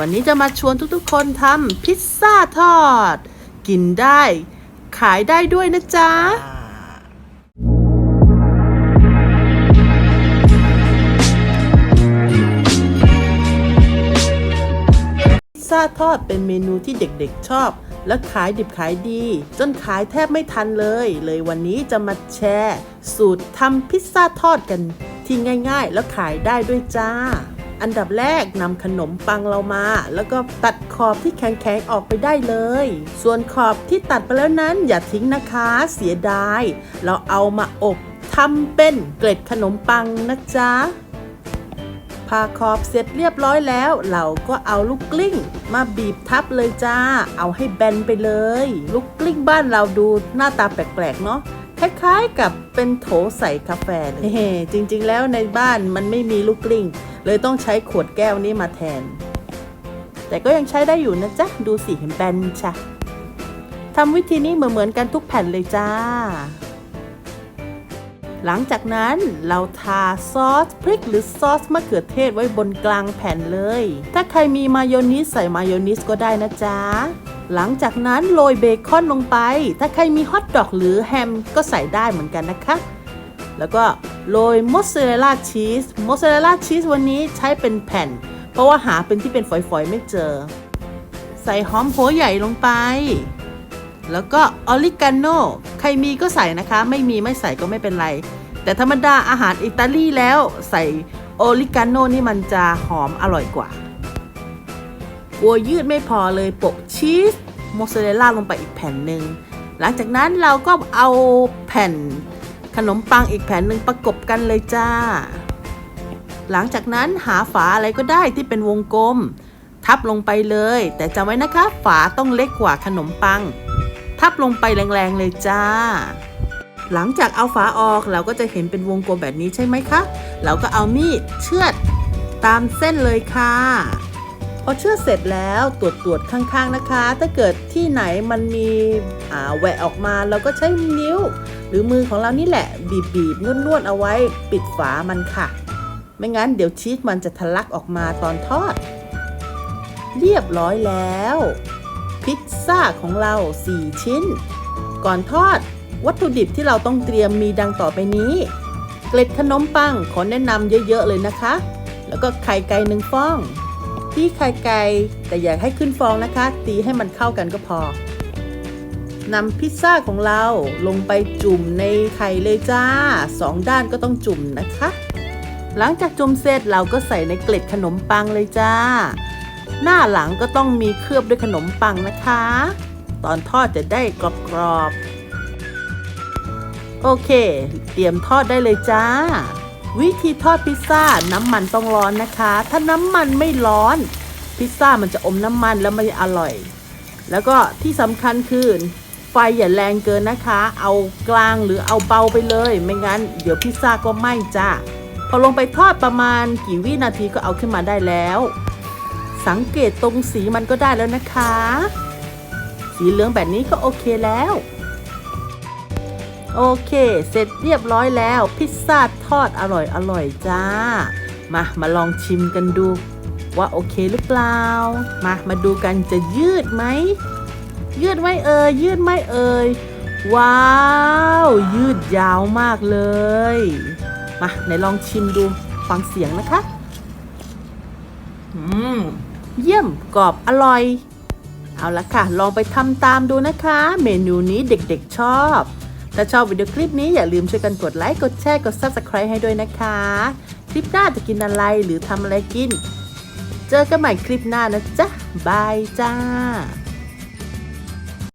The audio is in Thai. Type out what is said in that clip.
วันนี้จะมาชวนทุกๆคนทำพิซซ่าทอด กินได้ ขายได้ด้วยนะจ๊ะ พิซซ่าทอดเป็นเมนูที่เด็กๆชอบ และขายดิบขายดี จนขายแทบไม่ทันเลย เลยวันนี้จะมาแชร์ สูตรทำพิซซ่าทอดกันที่ง่ายๆ แล้วขายได้ด้วยจ้า อันดับแรกนำขนมปังเรามา แล้วก็ตัดขอบที่แข็งๆออกไปได้เลย ส่วนขอบที่ตัดไปแล้วนั้นอย่าทิ้งนะคะเสียดาย เราเอามาอบทำเป็นเกล็ดขนมปังนะจ๊ะพาขอบเสร็จเรียบร้อยแล้ว เราก็เอาลูกกลิ้ง มาบีบทับเลยจ้า เอาให้แบนไปเลย ลูกกลิ้งบ้านเราดูหน้าตาแปลกๆเนาะ คล้ายๆกับเป็นโถใส่กาแฟเลยเฮ้จริงๆแล้วในบ้านมันไม่มีลูกกลิ้ง เลยต้องใช้ขวดแก้วนี้มาแทน แต่ก็ยังใช้ได้อยู่นะจ๊ะ ดูสิเห็นแบนชะทำวิธีนี้เหมือนๆกันทุกแผ่นเลยจ้า หลังจากนั้นเราทาซอสพริกหรือซอสมะเขือเทศไว้บนกลางแผ่นเลย ถ้าใครมีมายองเนสใส่มายองเนสก็ได้นะจ๊ะ หลังจากนั้นโรยเบคอนลงไป ถ้าใครมีฮอทดอกหรือแฮมก็ใส่ได้เหมือนกันนะคะ แล้วก็โรยมอสซาเรลล่าชีส มอสซาเรลล่าชีสวันนี้ใช้เป็นแผ่น เพราะว่าหาเป็นที่เป็นฝอยๆ ไม่เจอ ใส่หอมหัวใหญ่ลงไป แล้วก็ออริกาโน ใครมีก็ใส่นะคะ ไม่มีไม่ใส่ก็ไม่เป็นไร แต่ธรรมดาอาหารอิตาลีแล้วใส่ออริกาโนนี่มันจะหอมอร่อยกว่า กลัวยืดไม่พอเลยโปะชีสมอสซาเรลล่าลงไปอีกแผ่นหนึ่ง หลังจากนั้นเราก็เอาแผ่นขนมปังอีกแผ่นหนึ่งประกบกันเลยจ้า หลังจากนั้นหาฝาอะไรก็ได้ที่เป็นวงกลม ทับลงไปเลย แต่จำไว้นะคะ ฝาต้องเล็กกว่าขนมปัง ทับลงไปแรงๆเลยจ้า หลังจากเอาฝาออกเราก็จะเห็นเป็นวงกลมแบบนี้ใช่ไหมคะ เราก็เอามีดเชือดตามเส้นเลยค่ะ พอเชื่อเสร็จแล้วตรวจตรวจข้างๆนะคะ ถ้าเกิดที่ไหนมันมีแหวะออกมาเราก็ใช้นิ้ว หรือมือของเรานี่แหละ บีบๆนวดๆเอาไว้ปิดฝามันค่ะ ไม่งั้นเดี๋ยวชีสมันจะทะลักออกมาตอนทอด เรียบร้อยแล้ว พิซซ่าของเรา 4 ชิ้น ก่อนทอด วัตถุดิบที่เราต้องเตรียมมีดังต่อไปนี้ เกล็ดขนมปังขอแนะนำเยอะๆเลยนะคะ แล้วก็ไข่ไก่หนึ่งฟอง ที่ไข่ไก่แต่อย่าให้ขึ้นฟองนะคะ ตีให้มันเข้ากันก็พอนำพิซซ่าของเราลงไปจุ่มในไข่เลยจ้าสองด้านก็ต้องจุ่มนะคะ หลังจากจุ่มเสร็จเราก็ใส่ในเกล็ดขนมปังเลยจ้า หน้าหลังก็ต้องมีเคลือบด้วยขนมปังนะคะ ตอนทอดจะได้กรอบๆโอเค เตรียมทอดได้เลยจ้า วิธีทอดพิซซ่าน้ำมันต้องร้อนนะคะ ถ้าน้ำมันไม่ร้อน พิซซ่ามันจะอมน้ำมันแล้วไม่อร่อย แล้วก็ที่สำคัญคือไฟอย่าแรงเกินนะคะ เอากลางหรือเอาเบาไปเลย ไม่งั้น เดี๋ยวพิซซ่าก็ไหม้จ้าพอลงไปทอดประมาณกี่วินาทีก็เอาขึ้นมาได้แล้ว สังเกตตรงสีมันก็ได้แล้วนะคะ สีเหลืองแบบนี้ก็โอเคแล้ว โอเค เสร็จเรียบร้อยแล้ว พิซซ่าทอดอร่อยอร่อยจ้า มามาลองชิมกันดู ว่าโอเคหรือเปล่า มามาดูกันจะยืดไหม ยืดไหมเอ่ยยืดไหมเอ่ยว้าว ยืดยาวมากเลย มาไหนลองชิมดูฟังเสียงนะคะอืมเยี่ยมกรอบอร่อย เอาละค่ะ ลองไปทำตามดูนะคะ เมนูนี้เด็กๆชอบ ถ้าชอบวิดีโอคลิปนี้อย่าลืมช่วยกันกดไลค์ กดแชร์ กด Subscribe ให้ด้วยนะคะ คลิปหน้าจะกินอะไรหรือทำอะไรกิน เจอกันใหม่คลิปหน้านะจ๊ะ บายจ้า